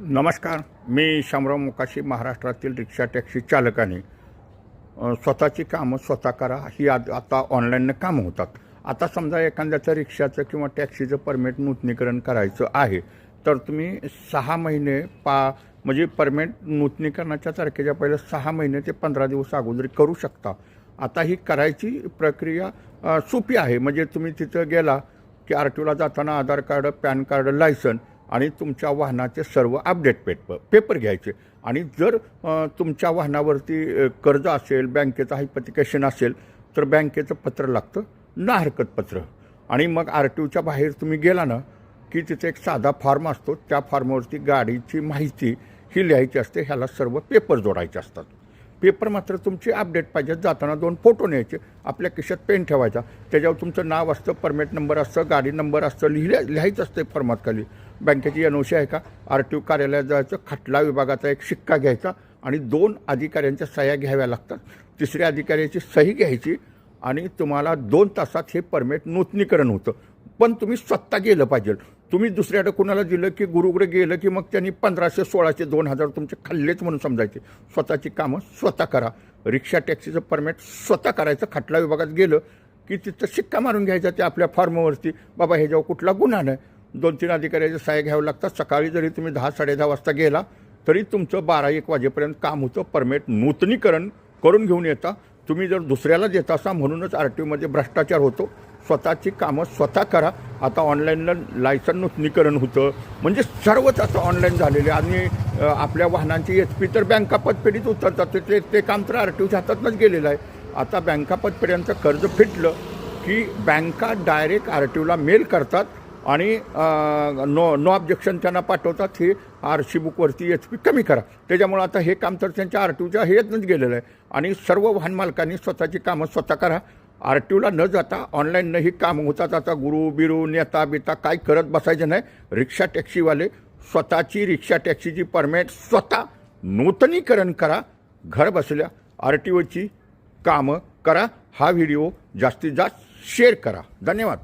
नमस्कार. मी शामराव मुकाशी महाराष्ट्रातील rickshaw taxi चालकाने. स्वतःची कामं स्वतः करा ही आज आता ऑनलाईननं कामं होतात. आता समजा एखाद्याचं रिक्षाचं किंवा टॅक्सीचं परमिट नूतनीकरण करायचं आहे तर तुम्ही सहा महिने पा म्हणजे परमिट नूतनीकरणाच्या तारखेच्या पहिले सहा महिने ते पंधरा दिवस अगोदर करू शकता. आता ही करायची प्रक्रिया सोपी आहे. म्हणजे तुम्ही तिथं गेला की आर टी ओला जाताना Aadhaar card PAN card licence आणि तुमच्या वाहनाचे सर्व अपडेट पेप पेपर घ्यायचे. आणि जर तुमच्या वाहनावरती कर्ज असेल बँकेचं हायपथिकेशन असेल तर बँकेचं पत्र लागतं ना हरकत पत्र. आणि मग आर टी ओच्या बाहेर तुम्ही गेला ना की तिथे एक साधा फॉर्म असतो त्या फॉर्मवरती गाडीची माहिती ही लिहायची असते ह्याला सर्व पेपर जोडायचे असतात. पेपर मात्र तुमची अपडेट पाहिजेत जाताना दोन फोटो न्यायचे. आपल्या खिशात पेन ठेवायचा. त्याच्यावर तुमचं नाव असतं परमिट नंबर असतं गाडी नंबर असतं लिहिल्या लिहायचं असतं फॉर्मात खाली. बँकेची एन आहे का? आर टी ओ कार्यालयात जायचं खटला विभागाचा एक शिक्का घ्यायचा आणि दोन अधिकाऱ्यांच्या सह्या घ्याव्या लागतात. तिसऱ्या अधिकाऱ्याची सही घ्यायची आणि तुम्हाला दोन तासात हे परमिट नूतनीकरण होतं. पण तुम्ही स्वतः गेलं पाहिजे. तुम्ही दुसऱ्याकडे कुणाला दिलं की गुरुकडे गेलं की मग त्यांनी पंधराशे सोळाशे दोन हजार तुमचे खाल्लेच म्हणून समजायचे. स्वतःची कामं स्वतः करा. रिक्षा टॅक्सीचं परमिट स्वतः करायचं. खटला विभागात गेलं की तिथं शिक्का मारून घ्यायचा ते आपल्या फॉर्मवरती. बाबा ह्याच्यावर कुठला गुन्हा नाही दोन तीन अधिकाऱ्याचे साय घ्यावं लागतात. सकाळी जरी तुम्ही दहा साडेदहा वाजता गेला तरी तुमचं बारा एक वाजेपर्यंत काम होतं. परमिट नूतनीकरण करून घेऊन येता. तुम्ही जर दुसऱ्याला देत असा म्हणूनच आर टी ओमध्ये भ्रष्टाचार होतो. स्वतःची कामं स्वतः करा. आता ऑनलाईनला लायसन नूतनीकरण होतं. म्हणजे सर्वच आता ऑनलाईन झालेले आणि आपल्या वाहनांची एच पी तर बँका पतपेढीत उतरतात. ते ते काम तर आर टी ओच्या हातातनंच गेलेलं आहे. आता बँका पतपेढ्यांचं कर्ज फिटलं की बँका डायरेक्ट आर टी ओला मेल करतात आणि नो नो ऑब्जेक्शन त्यांना पाठवतात. हे आर सी बुकवरती एच पी कमी करा. त्याच्यामुळं आता हे काम तर त्यांच्या आर टी ओच्या ह्यातनंच गेलेलं आहे. आणि सर्व वाहन मालकांनी स्वतःची कामं स्वतः करा. आर टी ओला न जाता ऑनलाईन ही कामं होतात आता गुरु बिरू नेता बिता काय करत बसायचं नाही. रिक्षा टॅक्सीवाले स्वतःची रिक्षा टॅक्सीची परमिट स्वतः नूतनीकरण करा घर बसल्या आर टी ओची कामं करा. हा व्हिडिओ जास्तीत जास्त शेअर करा. धन्यवाद.